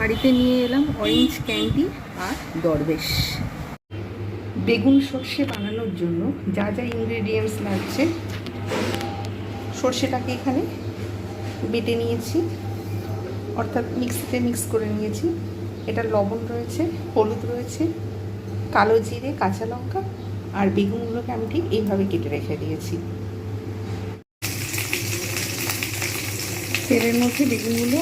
বাড়িতে নিয়ে এলাম অরেঞ্জ ক্যান্ডি আর দরবেশ। বেগুন সর্ষে বানানোর জন্য যা যা ইনগ্রেডিয়েন্টস লাগছে, সর্ষেটাকে এখানে বেটে নিয়েছি। অর্থাৎ মিক্সিতে মিক্স করে নিয়েছি। এটা লবণ রয়েছে, হলুদ রয়েছে, কালো জিরে, কাঁচা লঙ্কা আর বেগুনগুলোকে আমি ঠিক এইভাবে কেটে রেখে দিয়েছি। তেলের মধ্যে বেগুনগুলো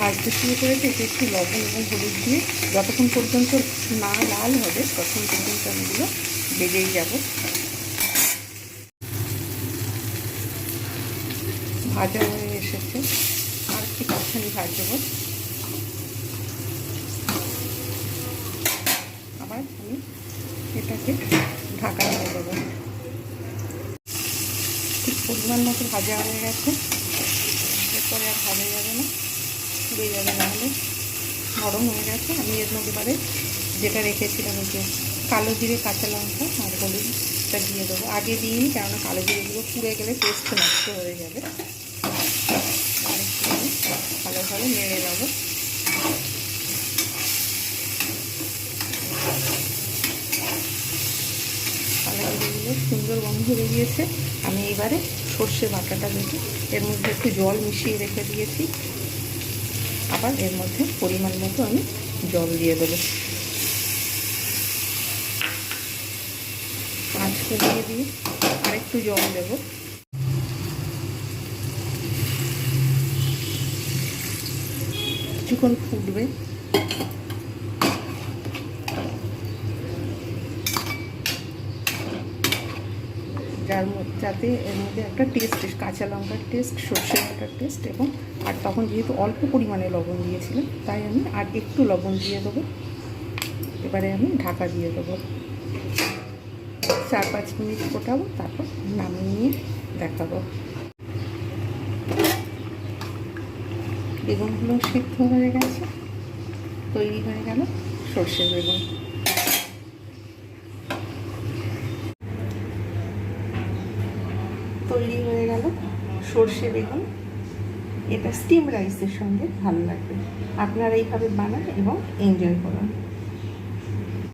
ভাজতে শুরু করেছে এতে একটু লবণ এবং হলুদ দিয়ে যতক্ষণ পর্যন্ত না লাল হবে, ততক্ষণ পর্যন্ত আমি এগুলো বেজেই যাব। ভাজা হয়ে এসেছে। আর একটু কষানি ভাজবো আবার আমি এটাকে ঢাকা দিয়ে দেবো। ঠিক পরিমাণ মতো ভাজা হয়ে গেছে। এরপরে আর ভাজা যাবে না। পুড়ে যাবে নাহলে নরম হয়ে গেছে। আমি এর মধ্যে এবারে যেটা রেখেছিলাম ওই যে কালো জিরে কাঁচা লঙ্কা আর হলুদটা দিয়ে দেবো। আগে দিইনি, কেননা কালো জিরেগুলো পুড়ে গেলে টেস্ট নষ্ট হয়ে যাবে। আর একটু ভালোভাবে নেড়ে দেবো কালো জিরেগুলো সুন্দর গন্ধ বেরিয়েছে। আমি এবারে সর্ষে বাটাটা দেবো। এর মধ্যে একটু জল মিশিয়ে রেখে দিয়েছি। আবার এর মধ্যে পরিমাণ মতো আমি জল দিয়ে দেবো। পাঁচ কমিয়ে দিয়ে আরেকটু জল দেবো। কিছুক্ষণ ফুটবে। যার যাতে এর মধ্যে একটা টেস্ট কাঁচা লঙ্কার টেস্ট সর্ষে বাটার টেস্ট এবং আর তখন যেহেতু অল্প পরিমাণে লবণ দিয়েছিলাম তাই আমি আর একটু লবণ দিয়ে দেবো। এবারে আমি ঢাকা দিয়ে দেবো। চার পাঁচ মিনিট ফোটাবো, তারপর নামিয়ে নিয়ে দেখাবো। বেগুনগুলো সিদ্ধ হয়ে গেছে, তৈরি হয়ে গেল সর্ষে বেগুন। তৈরি হয়ে গেল সর্ষে বেগুন। এটা স্টিম রাইসের সঙ্গে ভালো লাগবে। আপনারা এইভাবে বানান এবং এনজয় করুন।